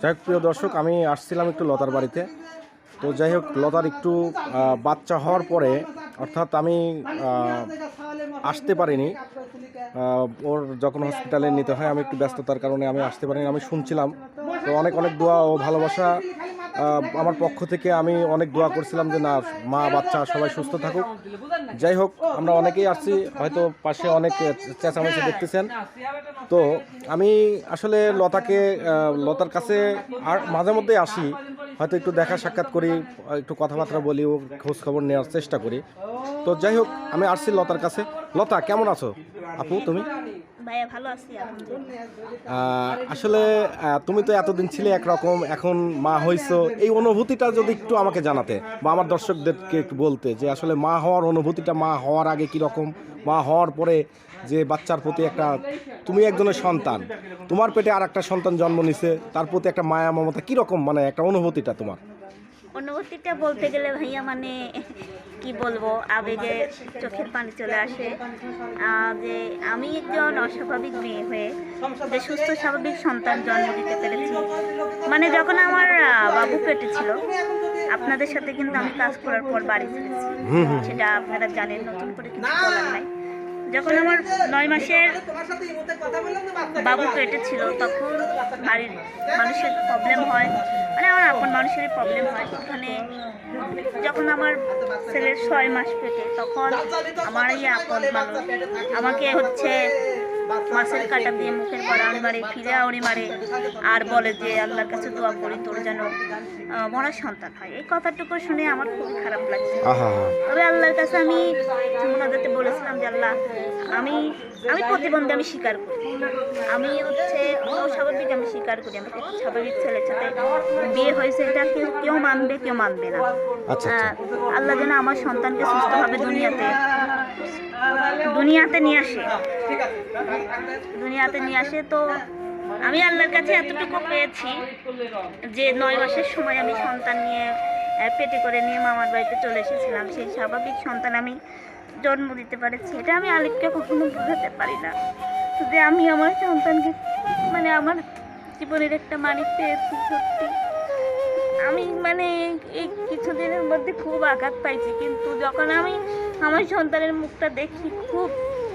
যাই হোক প্রিয় দর্শক, আমি আসছিলাম একটু লতার বাড়িতে। তো যাই হোক, লতার একটু বাচ্চা হওয়ার পরে, অর্থাৎ আমি আসতে পারিনি। ওর যখন হসপিটালে নিতে হয়, আমি একটু ব্যস্ততার কারণে আমি আসতে পারিনি। আমি শুনছিলাম। তো অনেক অনেক দোয়া ও ভালোবাসা আমার পক্ষ থেকে আমি অনেক দোয়া করছিলাম যে না, মা, বাচ্চা সবাই সুস্থ থাকুক। যাই হোক, আমরা অনেকেই আসছি, হয়তো পাশে অনেক চেঁচামেচি দেখতেছেন। তো আমি আসলে লতাকে লতার কাছে আর মাঝে মধ্যে আসি। হয়তো একটু দেখা সাক্ষাৎ করি একটু কথাবার্তা বলি ও খোঁজ খবর নেওয়ার চেষ্টা করি। তো যাই হোক আমি আসছি লতার কাছে। লতা কেমন আছো? আপু তুমি? আসলে তুমি তো এতদিন ছিলে একরকম এখন মা হইছো। এই অনুভূতিটা যদি একটু আমাকে জানাতে বা আমার দর্শকদেরকে একটু বলতে যে আসলে মা হওয়ার অনুভূতিটা মা হওয়ার আগে কি রকম মা হওয়ার পরে যে বাচ্চার প্রতি একটা তুমি একজনের সন্তান। তোমার পেটে আর একটা সন্তান জন্ম নিছে তার প্রতি একটা মায়া মমতা কি রকম মানে একটা অনুভূতিটা তোমার? অনুভূতিটা বলতে গেলে ভাইয়া মানে কি বলব আবেগে চোখের পানি চলে আসে। যে আমি একজন অস্বাভাবিক মেয়ে হয়ে যে সুস্থ স্বাভাবিক সন্তান জন্ম দিতে পেরেছি। মানে যখন আমার বাবু পেটে ছিল আপনাদের সাথে কিন্তু আমি কাজ করার পর বাড়ি ফিরেছি। সেটা আপনারা জানেন নতুন করে কিছু বলার নাই। যখন আমার নয় মাসের বাবু পেটে ছিল, তখন বাড়ির মানুষের প্রবলেম হয়। মানে আমার আপন মানুষেরই প্রবলেম হয়। ওখানে যখন আমার ছেলের ছয় মাস পেটে, তখন আমার এই আপন মানুষ আমাকে হচ্ছে মাছের কাটা দিয়ে মুখের পর আউড়ি মারে ফিরে আউড়ি মারে আর বলে যে আল্লাহর কাছে দোয়া করি তোর যেন মরার সন্তান হয়। এই কথাটুকু শুনে আমার খুবই খারাপ লাগছে। তবে আল্লাহর কাছে আমি মোনাজাতে বলেছিলাম যে আল্লাহ আমি আমি প্রতিবন্ধী আমি স্বীকার করি। আমি হচ্ছে অস্বাভাবিক আমি স্বীকার করি। আমি স্বাভাবিক ছেলের সাথে বিয়ে হয়েছে এটা কেউ কেউ মানবে কেউ মানবে না। আচ্ছা, আচ্ছা। আল্লাহ যেন আমার সন্তানকে সুস্থভাবে দুনিয়াতে দুনিয়াতে নিয়ে আসে। দুনিয়াতে নিয়ে আসে তো আমি আল্লাহর কাছে এতটুকু পেয়েছি যে নয় মাসের সময় আমি সন্তান নিয়ে পেটে করে নিয়ে মামার বাড়িতে চলে এসেছিলাম। সেই স্বাভাবিক সন্তান আমি জন্ম দিতে পারেছি। এটা আমি আলিফকে কখনো বোঝাতে পারি না। যে আমি আমার সন্তানকে মানে আমার জীবনের একটা মানিক পেয়েছি সত্যি। আমি মানে এই- এই কিছুদিনের মধ্যে খুব আঘাত পাইছি কিন্তু যখন আমি আমার সন্তানের মুখটা দেখি খুব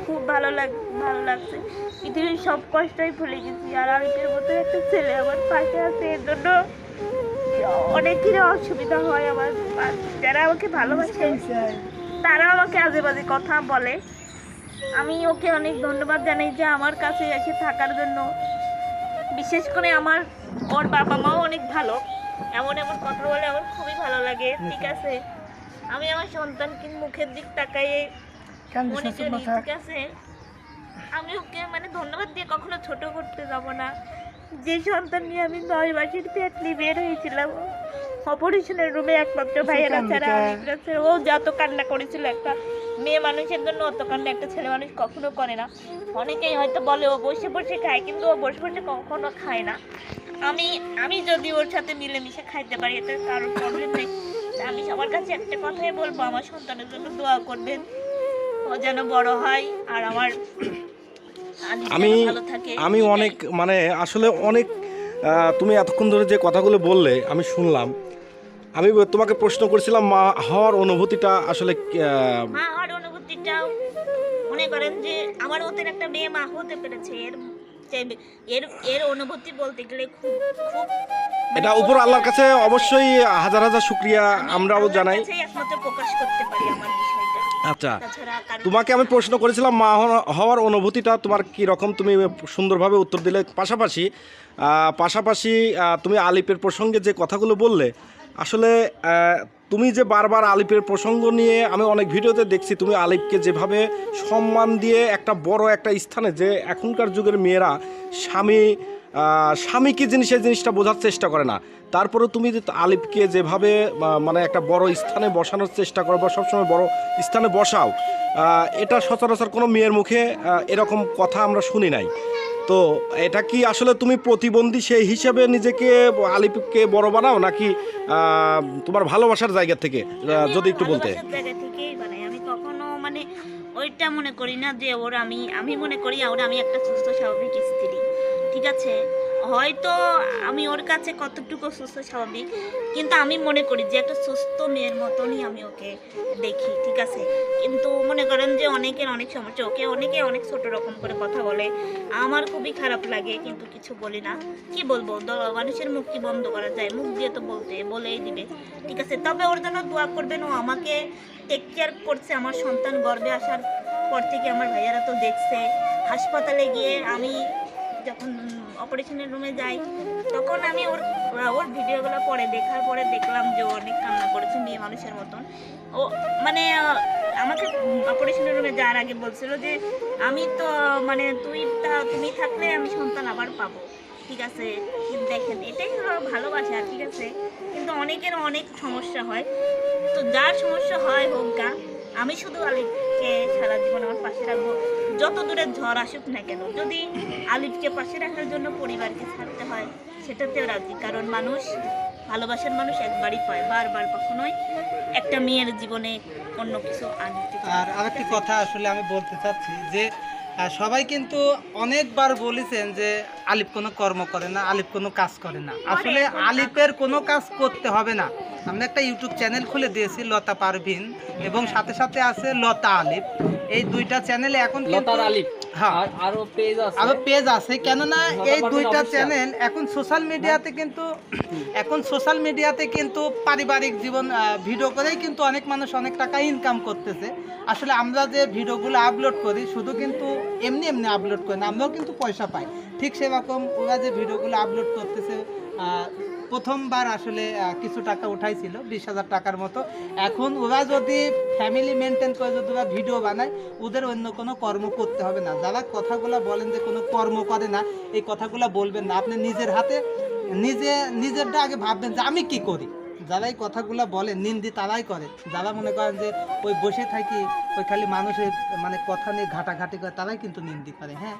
খুব ভালো লাগ, ভালো লাগছে। পৃথিবীর সব কষ্টই ভুলে গেছি। আর আলিফের মতো একটা ছেলে আমার পাশে আছে, এর জন্য অনেকেরই অসুবিধা হয় আমার যারা আমাকে ভালোবাসে তারা আমাকে আজে বাজে কথা বলে। আমি ওকে অনেক ধন্যবাদ জানাই যে আমার কাছে এসে থাকার জন্য। বিশেষ করে আমার, ওর বাবা মাও অনেক ভালো। এমন এমন কথা বলে আমার খুবই ভালো লাগে। ঠিক আছে। আমি আমার সন্তানকে মুখের দিক তাকাইয়ে মনে করি ঠিক আছে? আমি ওকে মানে ধন্যবাদ দিয়ে কখনো ছোট করতে যাব না। যে সন্তান নিয়ে আমি নয় মাসের পেট নিয়ে বের হয়েছিলাম অপারেশনের রুমে একমাত্র ভাইয়েরা ছাড়া ও যত কান্না করেছিল একটা মেয়ে মানুষের জন্য অত কান্না একটা ছেলে মানুষ কখনো করে না। অনেকেই হয়তো বলে ও বসে বসে খায় কিন্তু ও বসে বসে কখনো খায় না। আমি আমি যদি ওর সাথে মিলেমিশে খাইতে পারি এটার কারোর প্রবলেম নেই। আমি সবার কাছে একটা কথাই বলব আমার সন্তানের জন্য দোয়া করবেন। ও যেন বড় হয় আর আমার আমি আমি অনেক মানে আসলে অনেক তুমি এতক্ষণ ধরে যে কথাগুলো বললে আমি শুনলাম। আমি তোমাকে প্রশ্ন করেছিলাম মা হওয়ার অনুভূতিটা আসলে মা হওয়ার অনুভূতিটাও মনে করেন যে আমার মতন একটা মেয়ে মা হতে পেরেছে। এর এর এর অনুভূতি বলতে গেলে খুব খুব এটা উপর আল্লাহর কাছে অবশ্যই হাজার হাজার শুক্রিয়া আমরাও জানাই। আচ্ছা তোমাকে আমি প্রশ্ন করেছিলাম মা হওয়ার অনুভূতিটা তোমার কি রকম? তুমি সুন্দরভাবে উত্তর দিলে। পাশাপাশি পাশাপাশি তুমি আলিপের প্রসঙ্গে যে কথাগুলো বললে আসলে তুমি যে বারবার আলিপের প্রসঙ্গ নিয়ে আমি অনেক ভিডিওতে দেখছি তুমি আলিপকে যেভাবে সম্মান দিয়ে একটা বড় একটা স্থানে যে এখনকার যুগের মেয়েরা স্বামী স্বামী কি জিনিস এই জিনিসটা বোঝার চেষ্টা করে না? তারপরে তুমি আলিফকে যেভাবে মানে একটা বড় স্থানে বসানোর চেষ্টা করো বা সবসময় বড় স্থানে বসাও এটা সচরাচর কোনো মেয়ের মুখে এরকম কথা আমরা শুনি নাই। তো এটা কি আসলে তুমি প্রতিবন্ধী সেই হিসেবে নিজেকে আলিফকে বড় বানাও নাকি তোমার ভালোবাসার জায়গা থেকে যদি একটু বলতে? মানে ওইটা মনে করি না যে ওর আমি আমি মনে করি ওর আমি একটা সুস্থ স্বাভাবিক স্ত্রী। ঠিক আছে হয়তো আমি ওর কাছে কতটুকু সুস্থ, স্বাভাবিক, কিন্তু আমি মনে করি যে একটা সুস্থ মেয়ের মতনই আমি ওকে দেখি, ঠিক আছে? কিন্তু মনে করেন যে অনেকের অনেক সমস্যা, ওকে অনেকে অনেক ছোট রকম করে কথা বলে। আমার খুবই খারাপ লাগে, কিন্তু কিছু বলি না। কি বলব? মানুষের মুখ কি বন্ধ করা যায়? মুখ দিয়ে তো বলতে, বলেই দিবে, ঠিক আছে? তবে ওর জন্য দোয়া করবেন, ও আমাকে টেক কেয়ার করছে, আমার সন্তান গর্বে আসার পর থেকে আমার ভাইয়ারা তো দেখছে। হাসপাতালে গিয়ে আমি যখন অপারেশনের রুমে যাই, তখন আমি ওর ওর ভিডিওগুলো পরে দেখার পরে দেখলাম যে অনেক কান্না করেছে, মেয়ে মানুষের মতন। ও মানে আমাকে অপারেশনের রুমে যাওয়ার আগে বলছিল যে, আমি তো মানে তুই তা- তুমি থাকলে আমি সন্তান আবার পাবো। ঠিক আছে দেখেন, এটাই হলো ভালোবাসা, ঠিক আছে? কিন্তু অনেকের অনেক সমস্যা হয়। তো যার সমস্যা হয় হোক গা আমি শুধু আলিফকে সারা জীবন আমার পাশে রাখব যত দূরে ঝড় আসুক না কেন, যদি আলিফকে পাশে রাখার জন্য পরিবারকে ছাড়তে হয়, সেটাতেও রাজি কারণ মানুষ, ভালোবাসার মানুষ একবারই পায়, বারবার কখনোই একটা মেয়ের জীবনে অন্য কিছু আনতে। আর আরেকটি কথা আসলে আমি বলতে চাচ্ছি যে সবাই কিন্তু অনেকবার বলেছেন যে আলিফ কোনো কর্ম করে না, আলিফ কোনো কাজ করে না আসলে। আলিফের কোনো কাজ করতে হবে না আমরা একটা ইউটিউব চ্যানেল খুলে দিয়েছি, লতা পারভিন, এবং সাথে সাথে আছে লতা আলিফ এই দুইটা চ্যানেলে এখন লতার হ্যাঁ। আরও পেজ আছে। আরও পেজ আছে। কেননা এই দুইটা চ্যানেল এখন সোশ্যাল মিডিয়াতে কিন্তু এখন সোশ্যাল মিডিয়াতে কিন্তু পারিবারিক জীবন ভিডিও করেই কিন্তু অনেক মানুষ অনেক টাকা ইনকাম করতেছে। আসলে আমরা যে ভিডিওগুলো আপলোড করি শুধু কিন্তু এমনি এমনি আপলোড করি না আমরাও কিন্তু পয়সা পাই। ঠিক সেরকম ওরা যে ভিডিওগুলো আপলোড করতেছে প্রথমবার আসলে কিছু টাকা উঠাইছিল, বিশ হাজার টাকার মতো। এখন ওরা যদি ফ্যামিলি মেনটেন করে, যদি ওরা ভিডিও বানায়, ওদের অন্য কোনো কর্ম করতে হবে না। যারা কথাগুলো বলেন যে কোনো কর্ম করে না, এই কথাগুলো বলবেন না। আপনি নিজের হাতে, নিজে, নিজেরটা আগে ভাববেন যে আমি কি করি? যারা এই কথাগুলো বলেন, নিন্দি তারাই করে। যারা মনে করেন যে ওই বসে থাকি, ওই খালি মানুষের মানে কথা নিয়ে ঘাটাঘাটি করে, তারাই কিন্তু নিন্দি করে হ্যাঁ?